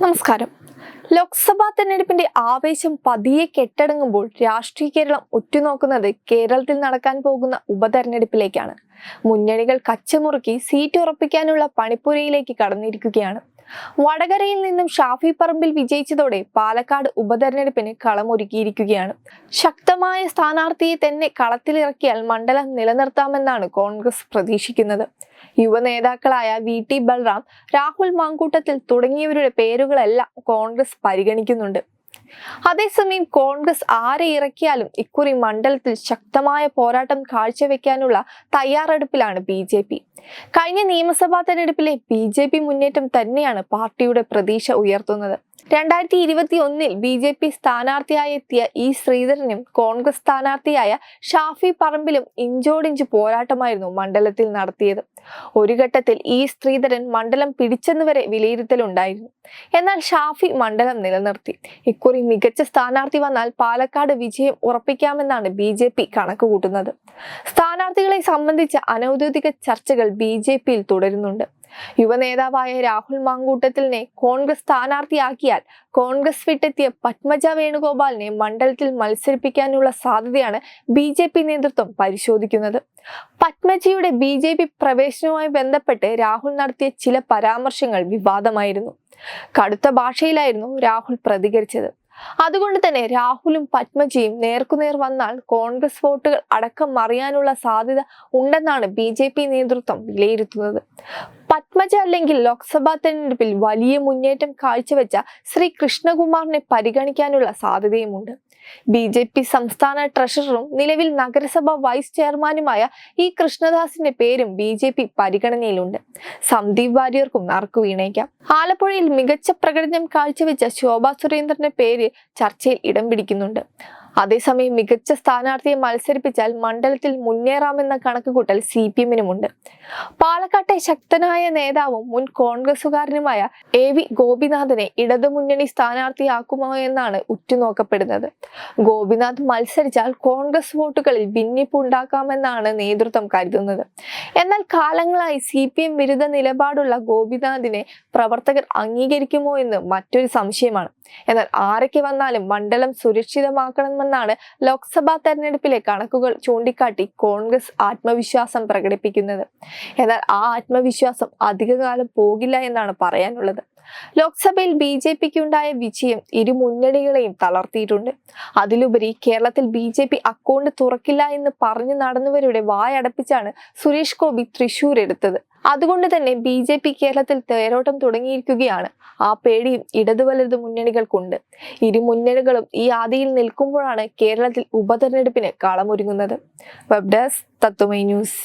നമസ്കാരം. ലോക്സഭാ തെരഞ്ഞെടുപ്പിന്റെ ആവേശം പതിയെ കെട്ടടങ്ങുമ്പോൾ രാഷ്ട്രീയ കേരളം ഉറ്റുനോക്കുന്നത് കേരളത്തിൽ നടക്കാൻ പോകുന്ന ഉപതെരഞ്ഞെടുപ്പിലേക്കാണ്. മുന്നണികൾ കച്ചമുറുക്കി സീറ്റ് ഉറപ്പിക്കാനുള്ള പണിപ്പുരയിലേക്ക് കടന്നിരിക്കുകയാണ്. വടകരയിൽ നിന്നും ഷാഫി പറമ്പിൽ വിജയിച്ചതോടെ പാലക്കാട് ഉപതെരഞ്ഞെടുപ്പിന് കളമൊരുക്കിയിരിക്കുകയാണ്. ശക്തമായ സ്ഥാനാർത്ഥിയെ തന്നെ കളത്തിലിറക്കിയാൽ മണ്ഡലം നിലനിർത്താമെന്നാണ് കോൺഗ്രസ് പ്രതീക്ഷിക്കുന്നത്. യുവ നേതാക്കളായ വി ടി ബൽറാം രാഹുൽ മാങ്കൂട്ടത്തിൽ തുടങ്ങിയവരുടെ പേരുകളെല്ലാം കോൺഗ്രസ് പരിഗണിക്കുന്നുണ്ട്. അതേസമയം കോൺഗ്രസ് ആരെ ഇറക്കിയാലും ഇക്കുറി മണ്ഡലത്തിൽ ശക്തമായ പോരാട്ടം കാഴ്ചവെക്കാനുള്ള തയ്യാറെടുപ്പിലാണ് ബി ജെ പി. കഴിഞ്ഞ നിയമസഭാ തെരഞ്ഞെടുപ്പിലെ ബി ജെ പി മുന്നേറ്റം തന്നെയാണ് പാർട്ടിയുടെ പ്രതീക്ഷ ഉയർത്തുന്നത്. രണ്ടായിരത്തി ഇരുപത്തി ഒന്നിൽ ബി ജെ പി സ്ഥാനാർത്ഥിയായി എത്തിയ ഇ ശ്രീധരനും കോൺഗ്രസ് സ്ഥാനാർത്ഥിയായ ഷാഫി പറമ്പിലും ഇഞ്ചോടിഞ്ച് പോരാട്ടമായിരുന്നു മണ്ഡലത്തിൽ നടത്തിയത്. ഒരു ഘട്ടത്തിൽ ഇ ശ്രീധരൻ മണ്ഡലം പിടിച്ചെന്നുവരെ വിലയിരുത്തലുണ്ടായിരുന്നു. എന്നാൽ ഷാഫി മണ്ഡലം നിലനിർത്തി. ഇക്കുറി മികച്ച സ്ഥാനാർത്ഥി വന്നാൽ പാലക്കാട് വിജയം ഉറപ്പിക്കാമെന്നാണ് ബി ജെ പി കണക്കുകൂട്ടുന്നത്. സ്ഥാനാർത്ഥികളെ സംബന്ധിച്ച അനൌദ്യോഗിക ചർച്ചകൾ ബി ജെ പിയിൽ തുടരുന്നുണ്ട്. യുവനേതാവായ രാഹുൽ മാങ്കൂട്ടത്തിലിനെ കോൺഗ്രസ് സ്ഥാനാർത്ഥിയാക്കിയാൽ കോൺഗ്രസ് വിട്ടെത്തിയ പത്മജ വേണുഗോപാലിനെ മണ്ഡലത്തിൽ മത്സരിപ്പിക്കാനുള്ള സാധ്യതയാണ് ബി ജെ പി നേതൃത്വം പരിശോധിക്കുന്നത്. പത്മജിയുടെ ബി ജെ പി പ്രവേശനവുമായി ബന്ധപ്പെട്ട് രാഹുൽ നടത്തിയ ചില പരാമർശങ്ങൾ വിവാദമായിരുന്നു. കടുത്ത ഭാഷയിലായിരുന്നു രാഹുൽ പ്രതികരിച്ചത്. അതുകൊണ്ട് തന്നെ രാഹുലും പത്മജിയും നേർക്കുനേർ വന്നാൽ കോൺഗ്രസ് വോട്ടുകൾ അടക്കം മറിയാനുള്ള സാധ്യത ഉണ്ടെന്നാണ് ബി ജെ പി നേതൃത്വം വിലയിരുത്തുന്നത്. പത്മജ അല്ലെങ്കിൽ ലോക്സഭാ തെരഞ്ഞെടുപ്പിൽ വലിയ മുന്നേറ്റം കാഴ്ചവെച്ച ശ്രീ കൃഷ്ണകുമാറിനെ പരിഗണിക്കാനുള്ള സാധ്യതയുമുണ്ട്. ബി ജെ പി സംസ്ഥാന ട്രഷററും നിലവിൽ നഗരസഭ വൈസ് ചെയർമാനുമായ ഇ കൃഷ്ണദാസിന്റെ പേരും ബി ജെ പി പരിഗണനയിലുണ്ട്. സന്ദീപ് വാര്യർക്കും നറുക്കു വീണേക്കാം. ആലപ്പുഴയിൽ മികച്ച പ്രകടനം കാഴ്ചവെച്ച ശോഭാ സുരേന്ദ്രന്റെ പേര് ചർച്ചയിൽ ഇടം പിടിക്കുന്നുണ്ട്. അതേസമയം മികച്ച സ്ഥാനാർത്ഥിയെ മത്സരിപ്പിച്ചാൽ മണ്ഡലത്തിൽ മുന്നേറാമെന്ന കണക്കുകൂട്ടൽ സി പി എമ്മിനുമുണ്ട്. പാലക്കാട്ടെ ശക്തനായ നേതാവും മുൻ കോൺഗ്രസുകാരനുമായ എ വി ഗോപിനാഥിനെ ഇടതുമുന്നണി സ്ഥാനാർത്ഥിയാക്കുമോ എന്നാണ് ഉറ്റുനോക്കപ്പെടുന്നത്. ഗോപിനാഥ് മത്സരിച്ചാൽ കോൺഗ്രസ് വോട്ടുകളിൽ ഭിന്നിപ്പ് ഉണ്ടാക്കാമെന്നാണ് നേതൃത്വം കരുതുന്നത്. എന്നാൽ കാലങ്ങളായി സി പി എം വിരുദ്ധ നിലപാടുള്ള ഗോപിനാഥിനെ പ്രവർത്തകർ അംഗീകരിക്കുമോ എന്ന് മറ്റൊരു സംശയമാണ്. എന്നാൽ ആരൊക്കെ വന്നാലും മണ്ഡലം സുരക്ഷിതമാക്കണമെന്നാണ് ലോക്സഭാ തെരഞ്ഞെടുപ്പിലെ കണക്കുകൾ ചൂണ്ടിക്കാട്ടി കോൺഗ്രസ് ആത്മവിശ്വാസം പ്രകടിപ്പിക്കുന്നത്. എന്നാൽ ആ ആത്മവിശ്വാസം അധികകാലം പോകില്ല എന്നാണ് പറയാനുള്ളത്. ലോക്സഭയിൽ ബി ജെ പിക്ക് ഉണ്ടായ വിജയം ഇരു മുന്നണികളെയും തളർത്തിയിട്ടുണ്ട്. അതിലുപരി കേരളത്തിൽ ബി ജെ പി അക്കൗണ്ട് തുറക്കില്ല എന്ന് പറഞ്ഞു നടന്നവരുടെ വായടപ്പിച്ചാണ് സുരേഷ് ഗോപി തൃശൂർ എടുത്തത് അതുകൊണ്ട് തന്നെ ബി ജെ പി കേരളത്തിൽ തേരോട്ടം തുടങ്ങിയിരിക്കുകയാണ്. ആ പേടിയും ഇടതു വലതു മുന്നണികൾക്കുണ്ട്. ഇരു മുന്നണികളും ഈ ആദിയിൽ നിൽക്കുമ്പോഴാണ് കേരളത്തിൽ ഉപതെരഞ്ഞെടുപ്പിന് കളമൊരുങ്ങുന്നത്. Web desk Tatwamayi news